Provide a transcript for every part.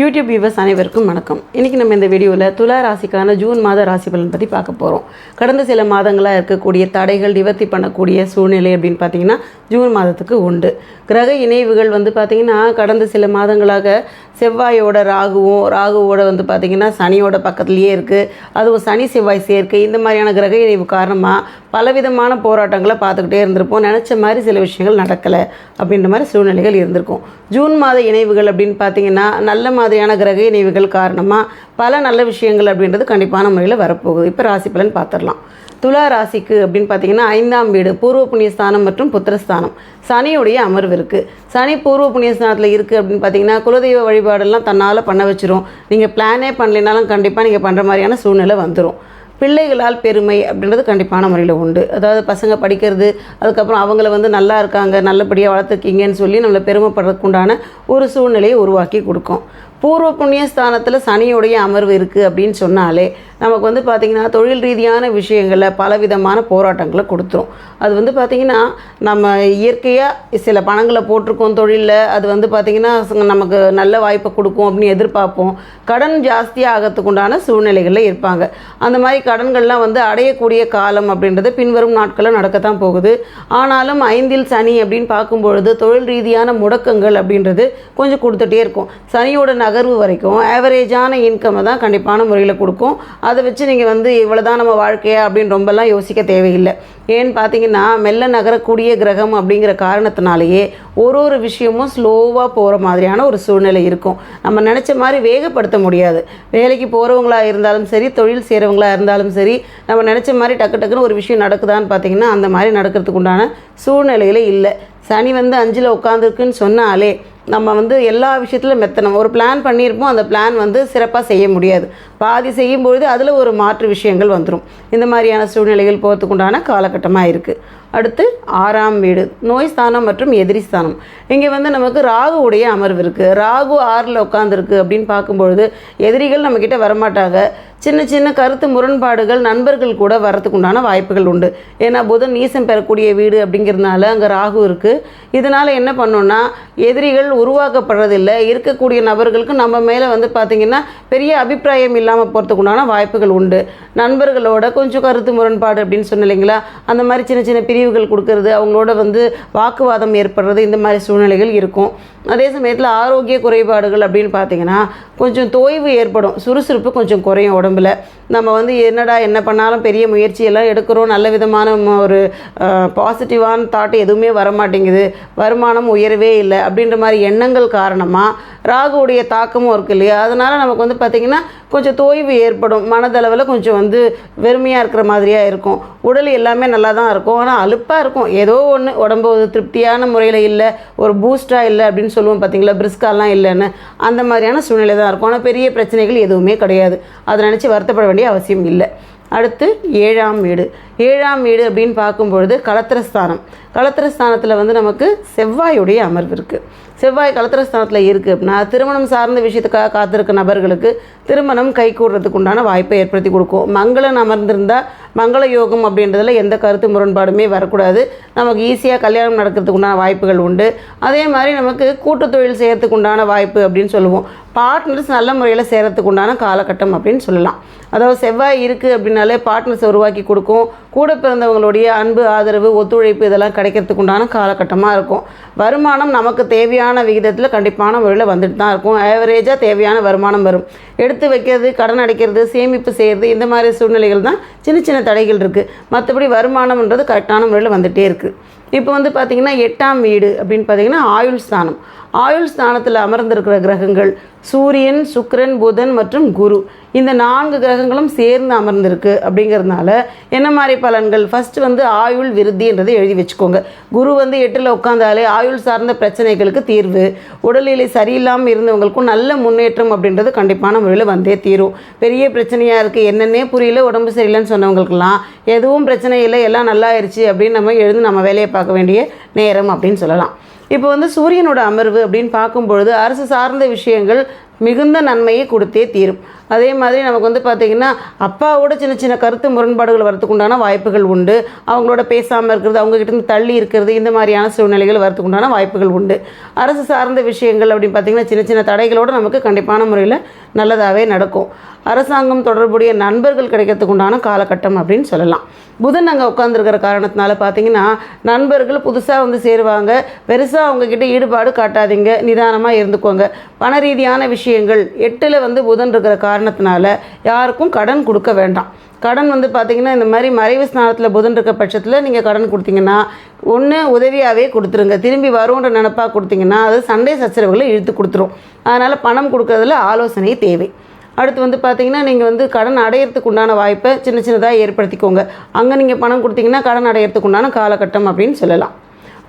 YouTube viewers அனைவருக்கும் வணக்கம். இன்றைக்கி நம்ம இந்த வீடியோவில் துலா ராசிக்கான ஜூன் மாத ராசி பலன் பற்றி பார்க்க போகிறோம் கடந்த சில மாதங்களாக இருக்கக்கூடிய தடைகள் நிவர்த்தி பண்ணக்கூடிய சூழ்நிலை அப்படின்னு பார்த்தீங்கன்னா ஜூன் மாதத்துக்கு உண்டு. கிரக இணைவுகள் வந்து பார்த்திங்கன்னா கடந்த சில மாதங்களாக செவ்வாயோட ராகுவும் ராகுவோட வந்து பார்த்திங்கன்னா சனியோட பக்கத்துலேயே இருக்குது அதுவும் சனி செவ்வாய் சேர்க்கை இந்த மாதிரியான கிரக இணைவு காரணமாக பலவிதமான போராட்டங்களை பார்த்துக்கிட்டே இருந்திருப்போம். நினச்ச மாதிரி சில விஷயங்கள் நடக்கலை அப்படின்ற மாதிரி சூழ்நிலைகள் இருந்திருக்கும். ஜூன் மாத இணைவுகள் அப்படின்னு பார்த்தீங்கன்னா நல்ல மாதிரியான கிரக இணைவுகள் காரணமாக பல நல்ல விஷயங்கள் அப்படின்றது கண்டிப்பான முறையில் வரப்போகுது. இப்போ ராசி பலன் பார்த்துடலாம் துலா ராசிக்கு அப்படின்னு பார்த்தீங்கன்னா ஐந்தாம் வீடு பூர்வ புண்ணியஸ்தானம் மற்றும் புத்திரஸ்தானம் சனியுடைய அமர்வு இருக்குது சனி பூர்வ புண்ணியஸ்தானத்தில் இருக்குது அப்படின்னு பார்த்தீங்கன்னா குலதெய்வ வழிபாடெல்லாம் தன்னால் பண்ண வச்சிரும். நீங்கள் பிளானே பண்ணலைனாலும் கண்டிப்பாக நீங்கள் பண்ணுற மாதிரியான சூழ்நிலை வந்துடும் பிள்ளைகளால் பெருமை அப்படின்றது கண்டிப்பான முறையில் உண்டு. அதாவது பசங்க படிக்கிறது அதுக்கப்புறம் அவங்கள வந்து நல்லா இருக்காங்க நல்லபடியாக வளர்த்துருக்கீங்கன்னு சொல்லி நம்மளை பெருமைப்படுறதுக்கு உண்டான ஒரு சூழ்நிலையை உருவாக்கி கொடுக்கும். பூர்வ புண்ணிய ஸ்தானத்தில் சனியுடைய அமர்வு இருக்குது அப்படின்னு சொன்னாலே நமக்கு வந்து பார்த்திங்கன்னா தொழில் ரீதியான விஷயங்களில் பலவிதமான போராட்டங்களை கொடுத்துரும். அது வந்து பார்த்திங்கன்னா நம்ம இயற்கையாக சில பணங்களை போட்டிருக்கோம் தொழிலில் அது வந்து பார்த்திங்கன்னா நமக்கு நல்ல வாய்ப்பை கொடுக்கும் அப்படின்னு எதிர்பார்ப்போம். கடன் ஜாஸ்தியாக உண்டான சூழ்நிலைகளில் இருப்பாங்க. அந்த மாதிரி கடன்கள்லாம் வந்து அடையக்கூடிய காலம் அப்படின்றது பின்வரும் நாட்களில் நடக்கத்தான் போகுது. ஆனாலும் ஐந்தில் சனி அப்படின்னு பார்க்கும்பொழுது தொழில் ரீதியான முடக்கங்கள் அப்படின்றது கொஞ்சம் கொடுத்துட்டே இருக்கும். சனியோட நகர்வு வரைக்கும் ஆவரேஜான இன்கம்மை தான் கண்டிப்பான முறையில் கொடுக்கும். அதை வச்சு நீங்கள் வந்து இவ்வளோதான் நம்ம வாழ்க்கையா அப்படின்னு ரொம்பலாம் யோசிக்க தேவையில்லை. ஏன்னு பார்த்தீங்கன்னா மெல்ல நகரக்கூடிய கிரகம் அப்படிங்கிற காரணத்தினாலேயே ஒரு ஒரு விஷயமும் ஸ்லோவாக போகிற மாதிரியான ஒரு சூழ்நிலை இருக்கும். நம்ம நினச்ச மாதிரி வேகப்படுத்த முடியாது. வேலைக்கு போகிறவங்களா இருந்தாலும் சரி தொழில் செய்கிறவங்களா இருந்தாலும் சரி நம்ம நினச்ச மாதிரி டக்கு டக்குன்னு ஒரு விஷயம் நடக்குதான்னு பார்த்தீங்கன்னா அந்த மாதிரி நடக்கிறதுக்கு உண்டான சூழ்நிலையில் இல்லை. சனி வந்து அஞ்சில் உட்காந்துருக்குன்னு சொன்னாலே நம்ம வந்து எல்லா விஷயத்திலும் மெத்தனம். ஒரு பிளான் பண்ணியிருப்போம் அந்த பிளான் வந்து சிறப்பாக செய்ய முடியாது. பாதி செய்யும் பொழுது அதில் ஒரு மாற்று விஷயங்கள் வந்துடும் இந்த மாதிரியான சூழ்நிலைகள் போகிறதுக்கு உண்டான காலகட்டமாக இருக்குது அடுத்து ஆறாம் வீடு. நோய் ஸ்தானம் மற்றும் எதிரி ஸ்தானம். இங்கே வந்து நமக்கு ராகு உடைய அமர்வு இருக்குது ராகு ஆறில் உட்காந்துருக்கு அப்படின்னு பார்க்கும்பொழுது எதிரிகள் நம்மக்கிட்ட வரமாட்டாங்க. சின்ன சின்ன கருத்து முரண்பாடுகள் நண்பர்கள் கூட வரத்துக்கு உண்டான வாய்ப்புகள் உண்டு. ஏன்னா புதன் நீசம் பெறக்கூடிய வீடு அப்படிங்கிறதுனால அங்கே ராகு இருக்குது இதனால் என்ன பண்ணோன்னா எதிரிகள் உருவாக்கப்படுறதில்லை. இருக்கக்கூடிய நபர்களுக்கு நம்ம மேலே வந்து பார்த்திங்கன்னா பெரிய அபிப்பிராயம் இல்லாமல் போகிறதுக்கு உண்டான வாய்ப்புகள் உண்டு. நண்பர்களோட கொஞ்சம் கருத்து முரண்பாடு அப்படின்னு சொன்ன இல்லைங்களா? அந்த மாதிரி சின்ன சின்ன பிரிவுகள் கொடுக்கறது அவங்களோட வந்து வாக்குவாதம் ஏற்படுறது இந்த மாதிரி சூழ்நிலைகள் இருக்கும். அதே சமயத்தில் ஆரோக்கிய குறைபாடுகள் அப்படின்னு பார்த்தீங்கன்னா கொஞ்சம் தோய்வு ஏற்படும். சுறுசுறுப்பு கொஞ்சம் குறையும். உடம்புல. நம்ம வந்து என்னடா என்ன பண்ணாலும் பெரிய முயற்சியெல்லாம் எடுக்கிறோம். நல்ல விதமான ஒரு பாசிட்டிவான தாட் எதுவுமே வர மாட்டேங்குது வருமானம் உயரவே இல்லை. அப்படின்ற மாதிரி எண்ணங்கள் காரணமாக ராகுவுடைய தாக்கமும் இருக்கு இல்லையா? அதனால் நமக்கு வந்து பார்த்திங்கன்னா கொஞ்சம் தோய்வு ஏற்படும். மனதளவில் கொஞ்சம் வந்து வெறுமையாக இருக்கிற மாதிரியாக இருக்கும். உடல் எல்லாமே நல்லா தான் இருக்கும். ஆனால் அலுப்பாக இருக்கும். ஏதோ ஒன்று உடம்பு ஒரு திருப்தியான முறையில் இல்லை. ஒரு பூஸ்டாக இல்லை அப்படின்னு சொல்லுவோம் பார்த்தீங்களா பிரிஸ்காலாம் இல்லைன்னு. அந்த மாதிரியான சூழ்நிலை தான் இருக்கும். ஆனால் பெரிய பிரச்சனைகள் எதுவுமே கிடையாது. அதை நினச்சி வருத்தப்பட வேண்டிய அவசியம் இல்லை. அடுத்து ஏழாம் வீடு. ஏழாம் வீடு அப்படின்னு பார்க்கும்பொழுது கலத்திரஸ்தானம். கலத்திரஸ்தானத்தில் வந்து நமக்கு செவ்வாயுடைய அமர்வு இருக்குது செவ்வாய் கலத்திரஸ்தானத்தில் இருக்குது அப்படின்னா திருமணம் சார்ந்த விஷயத்துக்காக காத்திருக்க நபர்களுக்கு திருமணம் கைகூடுறதுக்கு உண்டான வாய்ப்பை ஏற்படுத்தி கொடுக்கும். மங்களன் அமர்ந்திருந்தால் மங்கள யோகம் அப்படின்றதுல எந்த கருத்து முரண்பாடுமே வரக்கூடாது. நமக்கு ஈஸியாக கல்யாணம் நடக்கிறதுக்கு உண்டான வாய்ப்புகள் உண்டு. அதே மாதிரி நமக்கு கூட்டு தொழில் செய்கிறதுக்கு உண்டான வாய்ப்பு அப்படின்னு சொல்லுவோம். பார்ட்னர்ஸ் நல்ல முறையில் சேரத்துக்கு உண்டான காலகட்டம் அப்படின்னு சொல்லலாம். அதாவது செவ்வாய் இருக்குது அப்படின்னாலே பார்ட்னர்ஸ் உருவாக்கி கொடுக்கும். கூட பிறந்தவங்களுடைய அன்பு ஆதரவு ஒத்துழைப்பு இதெல்லாம் கிடைக்கிறதுக்கு உண்டான காலகட்டமாக இருக்கும். வருமானம் நமக்கு தேவையான விகிதத்தில் கண்டிப்பான முறையில் வந்துட்டு தான் இருக்கும். ஆவரேஜாக தேவையான வருமானம் வரும். எடுத்து வைக்கிறது கடன் அடைக்கிறது சேமிப்பு செய்கிறது இந்த மாதிரி சூழ்நிலைகள் தான் சின்ன சின்ன தடைகள் இருக்குது மற்றபடி வருமானம்ன்றது கரெக்டான முறையில் வந்துகிட்டே இருக்குது இப்போ வந்து பார்த்திங்கன்னா எட்டாம் வீடு அப்படின்னு பார்த்தீங்கன்னா ஆயுள் ஸ்தானம். ஆயுள் ஸ்தானத்தில் அமர்ந்திருக்கிற கிரகங்கள் சூரியன் சுக்கரன் புதன் மற்றும் குரு. இந்த நான்கு கிரகங்களும் சேர்ந்து அமர்ந்திருக்கு அப்படிங்கிறதுனால என்ன மாதிரி பலன்கள்? ஃபஸ்ட்டு வந்து ஆயுள் விருத்தின்றதை எழுதி வச்சுக்கோங்க. குரு வந்து எட்டில் உட்காந்தாலே ஆயுள் சார்ந்த பிரச்சனைகளுக்கு தீர்வு. உடல்நிலை சரியில்லாமல் இருந்தவங்களுக்கும் நல்ல முன்னேற்றம் அப்படின்றது கண்டிப்பான முறையில் வந்தே தீரும். பெரிய பிரச்சனையாக இருக்குது என்னென்னே புரியல உடம்பு சரியில்லைன்னு சொன்னவங்களுக்கெல்லாம் எதுவும் பிரச்சனை இல்லை எல்லாம் நல்லா ஆயிடுச்சு அப்படின்னு நம்ம எழுந்து நம்ம வேலையை பார்க்க வேண்டிய நேரம் அப்படின்னு சொல்லலாம். இப்போ வந்து சூரியனோட அமர்வு அப்படின்னு பார்க்கும்பொழுது அரசு சார்ந்த விஷயங்கள் மிகுந்த நன்மையை கொடுத்தே தீரும். அதே மாதிரி நமக்கு வந்து பார்த்திங்கன்னா அப்பாவோட சின்ன சின்ன கருத்து முரண்பாடுகள் வரத்துக்குண்டான உண்டான வாய்ப்புகள் உண்டு. அவங்களோட பேசாமல் இருக்கிறது அவங்ககிட்ட இருந்து தள்ளி இருக்கிறது இந்த மாதிரியான சூழ்நிலைகள் வரத்துக்குண்டான உண்டான வாய்ப்புகள் உண்டு. அரசு சார்ந்த விஷயங்கள் அப்படின்னு பார்த்திங்கன்னா சின்ன சின்ன தடைகளோடு நமக்கு கண்டிப்பான முறையில் நல்லதாகவே நடக்கும். அரசாங்கம் தொடர்புடைய நண்பர்கள் கிடைக்கிறதுக்கு உண்டான காலகட்டம் அப்படின்னு சொல்லலாம். புதன் அங்கே உட்காந்துருக்கிற காரணத்தினால பார்த்தீங்கன்னா நண்பர்கள் புதுசாக வந்து சேருவாங்க. பெருசாக அவங்கக்கிட்ட ஈடுபாடு காட்டாதீங்க. நிதானமாக இருந்துக்கோங்க. பண ரீதியான விஷயம் விஷயங்கள் எட்டில் வந்து புதன் இருக்கிற காரணத்தினால யாருக்கும் கடன் கொடுக்க வேண்டாம். கடன் வந்து பார்த்தீங்கன்னா இந்த மாதிரி மறைவு ஸ்நானத்தில் புதன் இருக்க பட்சத்தில் நீங்கள் கடன் கொடுத்தீங்கன்னா ஒன்று உதவியாகவே கொடுத்துருங்க. திரும்பி வரும்ன்ற நினப்பாக கொடுத்தீங்கன்னா அது சண்டை சச்சரவுகளை இழுத்து கொடுத்துரும். அதனால் பணம் கொடுக்கறதுல ஆலோசனை தேவை. அடுத்து வந்து பார்த்தீங்கன்னா நீங்கள் வந்து கடன் அடையிறதுக்கு உண்டான வாய்ப்பை சின்ன சின்னதாக ஏற்படுத்திக்கோங்க. அங்கே நீங்கள் பணம் கொடுத்தீங்கன்னா கடன் அடையிறதுக்கு உண்டான காலகட்டம் அப்படின்னு சொல்லலாம்.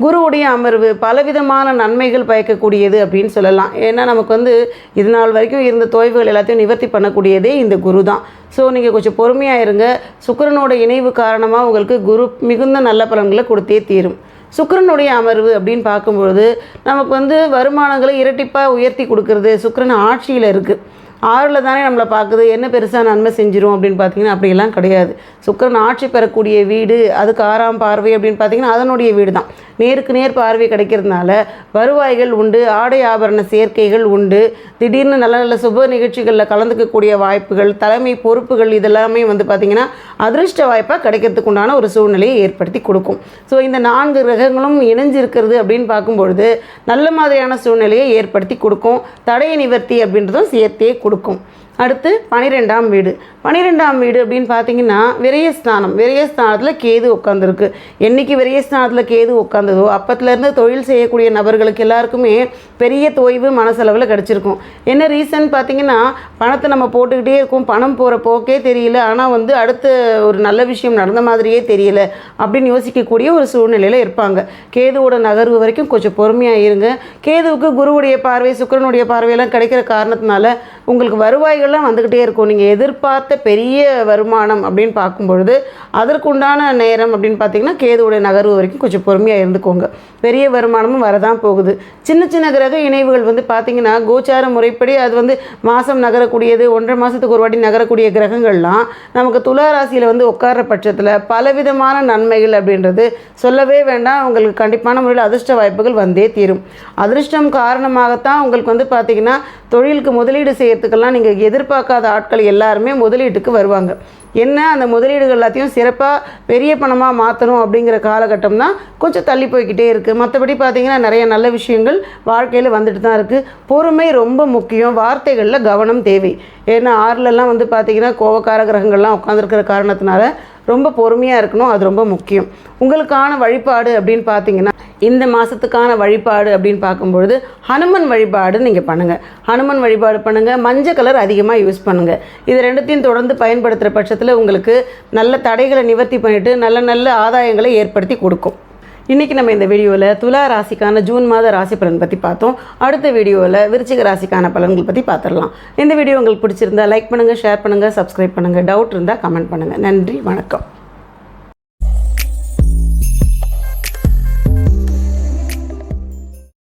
குருவுடைய அமர்வு பலவிதமான நன்மைகள் பயக்கக்கூடியது அப்படின்னு சொல்லலாம். ஏன்னா நமக்கு வந்து இது நாள் வரைக்கும் இருந்த தொய்வுகள் எல்லாத்தையும் நிவர்த்தி பண்ணக்கூடியதே இந்த குரு தான். ஸோ நீங்கள் கொஞ்சம் பொறுமையாக இருங்க. சுக்கிரனோட இணைவு காரணமாக உங்களுக்கு குரு மிகுந்த நல்ல பலன்களை கொடுத்தே தீரும். சுக்கிரனுடைய அமர்வு அப்படின்னு பார்க்கும்பொழுது நமக்கு வந்து வருமானங்களை இரட்டிப்பாக உயர்த்தி கொடுக்கறது சுக்கரன் ஆட்சியில் இருக்குது ஆறில் தானே நம்மளை பார்க்குது என்ன பெருசாக நன்மை செஞ்சிரும் அப்படின்னு பார்த்தீங்கன்னா அப்படியெல்லாம் கிடையாது. சுக்கரன் ஆட்சி பெறக்கூடிய வீடு அதுக்கு ஆறாம் பார்வை அப்படின்னு பார்த்தீங்கன்னா அதனுடைய வீடு தான் நேருக்கு நேர் பார்வை கிடைக்கிறதுனால வருவாய்கள் உண்டு ஆடை ஆபரண சேர்க்கைகள் உண்டு. திடீர்னு நல்ல நல்ல சுப நிகழ்ச்சிகளில் கலந்துக்கக்கூடிய வாய்ப்புகள் தலைமை பொறுப்புகள் இதெல்லாமே வந்து பார்த்திங்கன்னா அதிர்ஷ்ட வாய்ப்பாக கிடைக்கிறதுக்கு உண்டான ஒரு சூழ்நிலையை ஏற்படுத்தி கொடுக்கும். ஸோ இந்த நான்கு கிரகங்களும் இணைஞ்சிருக்கிறது அப்படின்னு பார்க்கும்பொழுது நல்ல மாதிரியான சூழ்நிலையை ஏற்படுத்தி கொடுக்கும். தடைய நிவர்த்தி அப்படின்றதும் சேர்த்தே கொடுக்கும் கொடுக்கும். அடுத்து பனிரெண்டாம் வீடு. பனிரெண்டாம் வீடு அப்படின்னு பார்த்தீங்கன்னா விரயஸ்தானம். விரயஸ்தானத்தில் கேது உட்காந்துருக்கு என்றைக்கு விரயஸ்தானத்தில் கேது உட்காந்ததோ அப்பத்துலேருந்து தொழில் செய்யக்கூடிய நபர்களுக்கு எல்லாருக்குமே பெரிய தொய்வு மனசளவில் கிடச்சிருக்கும். என்ன ரீசன் பார்த்தீங்கன்னா பணத்தை நம்ம போட்டுக்கிட்டே இருக்கோம். பணம் போகிற போக்கே தெரியல. ஆனால் வந்து அடுத்த ஒரு நல்ல விஷயம் நடந்த மாதிரியே தெரியல அப்படின்னு யோசிக்கக்கூடிய ஒரு சூழ்நிலையில் இருப்பாங்க. கேதுவோட நகர்வு வரைக்கும் கொஞ்சம் பொறுமையாக இருங்க. கேதுவுக்கு குருவுடைய பார்வை சுக்கிரனுடைய பார்வையெல்லாம் கிடைக்கிற காரணத்தினால உங்களுக்கு வருவாய்கள் வருவாய்கள்லாம் வந்துக்கிட்டே இருக்கும். நீங்கள் எதிர்பார்த்த பெரிய வருமானம் அப்படின்னு பார்க்கும்பொழுது அதற்குண்டான நேரம் அப்படின்னு பார்த்தீங்கன்னா கேதுவுடைய நகர்வு வரைக்கும் கொஞ்சம் பொறுமையாக இருந்துக்கோங்க. பெரிய வருமானமும் வரதான் போகுது. சின்ன சின்ன கிரக இணைவுகள் வந்து பார்த்தீங்கன்னா கோச்சார முறைப்படி அது வந்து மாதம் நகரக்கூடியது ஒன்றரை மாதத்துக்கு ஒரு வாட்டி நகரக்கூடிய கிரகங்கள்லாம் நமக்கு துலா ராசியில் வந்து உட்கார்ற பட்சத்தில் பலவிதமான நன்மைகள் அப்படின்றது சொல்லவே வேண்டாம். உங்களுக்கு கண்டிப்பான முறையில் அதிர்ஷ்ட வாய்ப்புகள் வந்தே தீரும். அதிர்ஷ்டம் காரணமாகத்தான் உங்களுக்கு வந்து பார்த்தீங்கன்னா தொழிலுக்கு முதலீடு செய்யறதுக்கெல்லாம் நீங்கள் எதிர்பார்க்காத ஆட்கள் எல்லாருமே முதலீட்டுக்கு வருவாங்க. என்ன? அந்த முதலீடுகள் எல்லாத்தையும் சிறப்பாக பெரிய பணமாக மாற்றணும் அப்படிங்கிற காலகட்டம் தான் கொஞ்சம் தள்ளி போய்க்கிட்டே இருக்குது மற்றபடி பார்த்தீங்கன்னா நிறைய நல்ல விஷயங்கள் வாழ்க்கையில் வந்துட்டு தான் இருக்குது பொறுமை ரொம்ப முக்கியம். வார்த்தைகளில் கவனம் தேவை. ஏன்னா ஆறுலலாம் வந்து பார்த்தீங்கன்னா கோவக்கார கிரகங்கள்லாம் உட்காந்துருக்கிற காரணத்தினால ரொம்ப பொறுமையாக இருக்கணும். அது ரொம்ப முக்கியம். உங்களுக்கான வழிபாடு அப்படின்னு பார்த்தீங்கன்னா இந்த மாதத்துக்கான வழிபாடு அப்படின்னு பார்க்கும்பொழுது ஹனுமன் வழிபாடு நீங்கள் பண்ணுங்கள் ஹனுமன் வழிபாடு பண்ணுங்கள் மஞ்சள் கலர் அதிகமாக யூஸ் பண்ணுங்கள் இது ரெண்டுத்தையும் தொடர்ந்து பயன்படுத்துகிற பட்சத்தில் உங்களுக்கு நல்ல தடைகளை நிவர்த்தி பண்ணிவிட்டு நல்ல நல்ல ஆதாயங்களை ஏற்படுத்தி கொடுக்கும். இன்றைக்கி நம்ம இந்த வீடியோவில் துலா ராசிக்கான ஜூன் மாத ராசி பலன் பற்றி பார்த்தோம். அடுத்த வீடியோவில் விருச்சிக ராசிக்கான பலன்கள் பற்றி பார்த்துடலாம். இந்த வீடியோ உங்களுக்கு பிடிச்சிருந்தா லைக் பண்ணுங்கள் ஷேர் பண்ணுங்கள் சப்ஸ்கிரைப் பண்ணுங்கள் டவுட் இருந்தால் கமெண்ட் பண்ணுங்கள் நன்றி வணக்கம்.